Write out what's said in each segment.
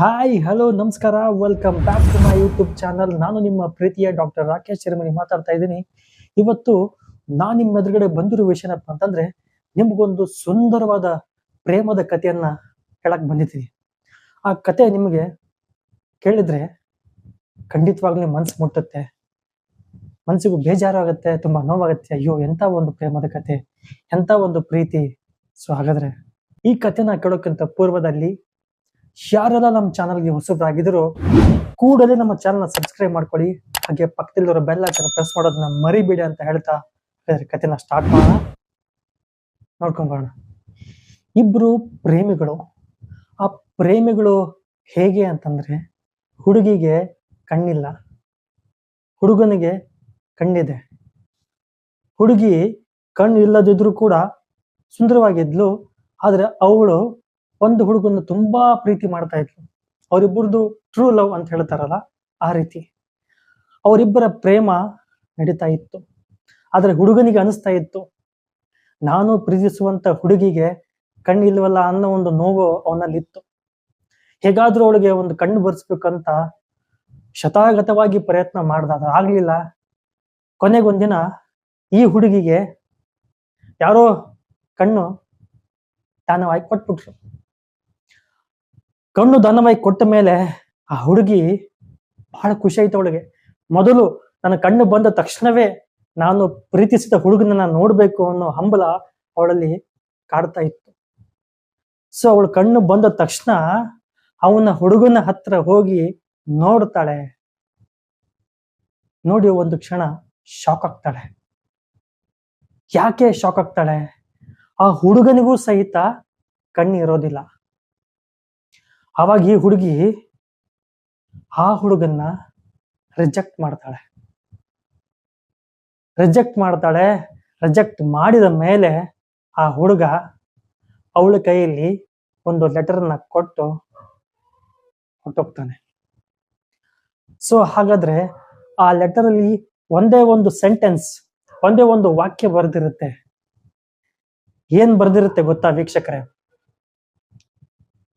Hi hello ನಮಸ್ಕಾರ. Welcome back to my YouTube channel ನಾನು ನಿಮ್ಮ ಪ್ರೀತಿಯ ಡಾಕ್ಟರ್ ರಾಕೇಶ್ ಶರ್ಮನಿ ಮಾತಾಡ್ತಾ ಇದ್ದೀನಿ. ಇವತ್ತು ನಾನು ನಿಮ್ಮ ಎದುರುಗಡೆ ಬಂದಿರೋ ವಿಷಯ ಏನಪ್ಪ ಅಂತಂದ್ರೆ, ನಿಮ್ಗೊಂದು ಸುಂದರವಾದ ಪ್ರೇಮದ ಕಥೆಯನ್ನ ಹೇಳಕ್ ಬಂದಿದ್ದೀನಿ. ಆ ಕತೆ ನಿಮಗೆ ಕೇಳಿದ್ರೆ ಖಂಡಿತವಾಗ್ಲೂ ಮನ್ಸು ಮುಟ್ಟುತ್ತೆ. ಮನ್ಸಿಗೂ ಬೇಜಾರಾಗುತ್ತೆ, ತುಂಬಾ ನೋವಾಗುತ್ತೆ. ಅಯ್ಯೋ, ಎಂತ ಒಂದು ಪ್ರೇಮದ ಕತೆ ಎಂತ ಒಂದು ಪ್ರೀತಿ. ಸೊ ಹಾಗಾದ್ರೆ ಈ ಕಥೆನ ಕೇಳೋಕ್ಕಿಂತ ಪೂರ್ವದಲ್ಲಿ ಯಾರೆಲ್ಲ ನಮ್ಮ ಚಾನಲ್ಗೆ ಹೊಸಬ್ರಾಗಿದ್ರು ಕೂಡಲೇ ನಮ್ಮ ಚಾನಲ್ನ ಸಬ್ಸ್ಕ್ರೈಬ್ ಮಾಡ್ಕೊಳ್ಳಿ. ಹಾಗೆ ಪಕ್ಕದಲ್ಲಿರೋ ಬೆಲ್ ಐಕನ್ ಪ್ರೆಸ್ ಮಾಡೋದನ್ನ ಮರಿಬೇಡಿ ಅಂತ ಹೇಳ್ತಾ ಕಥೆನ ಸ್ಟಾರ್ಟ್ ಮಾಡೋಣ. ನೋಡ್ಕೊಂಬರೋಣ. ಇಬ್ರು ಪ್ರೇಮಿಗಳು. ಆ ಪ್ರೇಮಿಗಳು ಹೇಗೆ ಅಂತಂದ್ರೆ ಹುಡುಗಿಗೆ ಕಣ್ಣಿಲ್ಲ. ಹುಡುಗನಿಗೆ ಕಣ್ಣಿದೆ. ಹುಡುಗಿ ಕಣ್ಣು ಇಲ್ಲದಿದ್ರು ಕೂಡ ಸುಂದರವಾಗಿದ್ಲು. ಆದ್ರೆ ಅವಳು ಒಂದು ಹುಡುಗನ ತುಂಬಾ ಪ್ರೀತಿ ಮಾಡ್ತಾ ಇದ್ಲು. ಅವರಿಬ್ಬರದು ಟ್ರೂ ಲವ್ ಅಂತ ಹೇಳ್ತಾರಲ್ಲ, ಆ ರೀತಿ. ಅವರಿಬ್ಬರ ಪ್ರೇಮ ನಡೀತಾ ಇತ್ತು. ಆದ್ರೆ ಹುಡುಗನಿಗೆ ಅನಿಸ್ತಾ ಇತ್ತು, ನಾನು ಪ್ರೀತಿಸುವಂತ ಹುಡುಗಿಗೆ ಕಣ್ಣು ಇಲ್ವಲ್ಲ ಅನ್ನೋ ಒಂದು ನೋವು ಅವನಲ್ಲಿತ್ತು. ಹೇಗಾದ್ರೂ ಅವಳಿಗೆ ಒಂದು ಕಣ್ಣು ಬರ್ಸ್ಬೇಕಂತ ಶತಾಗತವಾಗಿ ಪ್ರಯತ್ನ ಮಾಡ್ದ ಆಗ್ಲಿಲ್ಲ. ಕೊನೆಗೊಂದಿನ ಈ ಹುಡುಗಿಗೆ ಯಾರೋ ಕಣ್ಣು ದಾನವಾಗಿ ಕೊಟ್ಬಿಟ್ರು. ಕಣ್ಣು ದಾನವಾಗಿ ಕೊಟ್ಟ ಮೇಲೆ ಆ ಹುಡುಗಿ ಬಹಳ ಖುಷಿ ಆಯ್ತು ಅವಳಿಗೆ. ಮೊದಲು ನನ್ನ ಕಣ್ಣು ಬಂದ ತಕ್ಷಣವೇ ನಾನು ಪ್ರೀತಿಸಿದ ಹುಡುಗನನ್ನ ನೋಡ್ಬೇಕು ಅನ್ನೋ ಹಂಬಲ ಅವಳಲ್ಲಿ ಕಾಡ್ತಾ ಇತ್ತು. ಸೊ ಅವಳು ಕಣ್ಣು ಬಂದ ತಕ್ಷಣ ಅವನ ಹುಡುಗನ ಹತ್ರ ಹೋಗಿ ನೋಡ್ತಾಳೆ. ನೋಡಿ ಒಂದು ಕ್ಷಣ ಶಾಕ್ ಆಗ್ತಾಳೆ. ಯಾಕೆ ಶಾಕ್ ಆಗ್ತಾಳೆ? ಆ ಹುಡುಗನಿಗೂ ಸಹಿತ ಕಣ್ಣು ಅವಾಗ ಈ ಹುಡುಗಿ ಆ ಹುಡುಗನ್ನ ರಿಜೆಕ್ಟ್ ಮಾಡ್ತಾಳೆ. ರಿಜೆಕ್ಟ್ ಮಾಡ್ತಾಳೆ ರಿಜೆಕ್ಟ್ ಮಾಡಿದ ಮೇಲೆ ಆ ಹುಡುಗ ಅವಳ ಕೈಯಲ್ಲಿ ಒಂದು ಲೆಟರ್ನ ಕೊಟ್ಟು ಹೊಟ್ಟೋಗ್ತಾನೆ ಸೊ ಹಾಗಾದ್ರೆ ಆ ಲೆಟರ್ ಅಲ್ಲಿ ಒಂದೇ ಒಂದು ಸೆಂಟೆನ್ಸ್ ಒಂದೇ ಒಂದು ವಾಕ್ಯ ಬರೆದಿರುತ್ತೆ. ಏನ್ ಬರ್ದಿರುತ್ತೆ ಗೊತ್ತಾ ವೀಕ್ಷಕರೇ?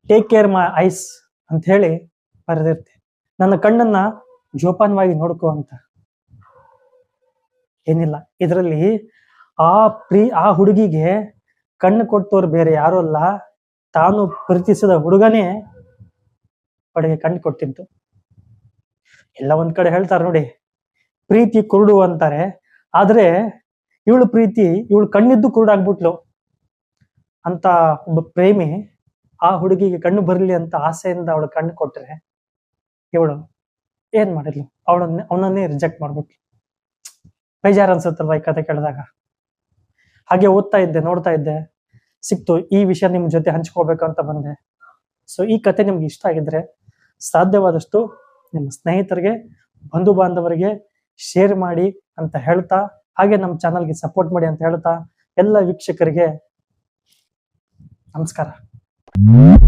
ಟೇಕ್ ಕೇರ್ ಮೈ ಐಸ್ ಅಂತ ಹೇಳಿ ಬರೆದಿರ್ತೇನೆ. ನನ್ನ ಕಣ್ಣನ್ನ ಜೋಪಾನವಾಗಿ ನೋಡ್ಕೋ ಅಂತ. ಏನಿಲ್ಲ, ಇದರಲ್ಲಿ ಆ ಪ್ರೀ, ಆ ಹುಡುಗಿಗೆ ಕಣ್ಣು ಕೊಟ್ಟವ್ರು ಬೇರೆ ಯಾರು ಅಲ್ಲ. ತಾನು ಪ್ರೀತಿಸಿದ ಹುಡುಗನೇ ಅವಳಿಗೆ ಕಣ್ಣು ಕೊಟ್ಟಿದ್ದು. ಎಲ್ಲ ಒಂದ್ ಕಡೆ ಹೇಳ್ತಾರೆ ನೋಡಿ, ಪ್ರೀತಿ ಕುರುಡು ಅಂತಾರೆ. ಆದ್ರೆ ಇವಳು ಪ್ರೀತಿ, ಇವಳು ಕಣ್ಣಿದ್ದು ಕುರುಡಾಗ್ಬಿಟ್ಲು ಅಂತ ಒಬ್ಬ ಪ್ರೇಮಿ ಆ ಹುಡುಗಿಗೆ ಕಣ್ಣು ಬರಲಿ ಅಂತ ಆಸೆಯಿಂದ ಅವಳು ಕಣ್ಣು ಕೊಟ್ರೆ ಇವಳು ಏನ್ ಮಾಡಿದ್ಲು? ಅವಳನ್ನ, ಅವನನ್ನೇ ರಿಜೆಕ್ಟ್ ಮಾಡ್ಬಿಟ್ಲು. ಬೇಜಾರ್ ಅನ್ಸುತ್ತಲ್ವ ಈ ಕತೆ ಕೇಳಿದಾಗ? ಹಾಗೆ ಓದ್ತಾ ಇದ್ದೆ, ನೋಡ್ತಾ ಇದ್ದೆ. ಸಿಕ್ತು, ಈ ವಿಷಯ ನಿಮ್ ಜೊತೆ ಹಂಚ್ಕೋಬೇಕು ಅಂತ ಬಂದೆ. ಸೊ ಈ ಕತೆ ನಿಮ್ಗೆ ಇಷ್ಟ ಆಗಿದ್ರೆ ಸಾಧ್ಯವಾದಷ್ಟು ನಿಮ್ಮ ಸ್ನೇಹಿತರಿಗೆ ಬಂಧು ಬಾಂಧವರಿಗೆ ಶೇರ್ ಮಾಡಿ ಅಂತ ಹೇಳ್ತಾ, ಹಾಗೆ ನಮ್ಮ ಚಾನಲ್ಗೆ ಸಪೋರ್ಟ್ ಮಾಡಿ ಅಂತ ಹೇಳ್ತಾ, ಎಲ್ಲ ವೀಕ್ಷಕರಿಗೆ ನಮಸ್ಕಾರ. Música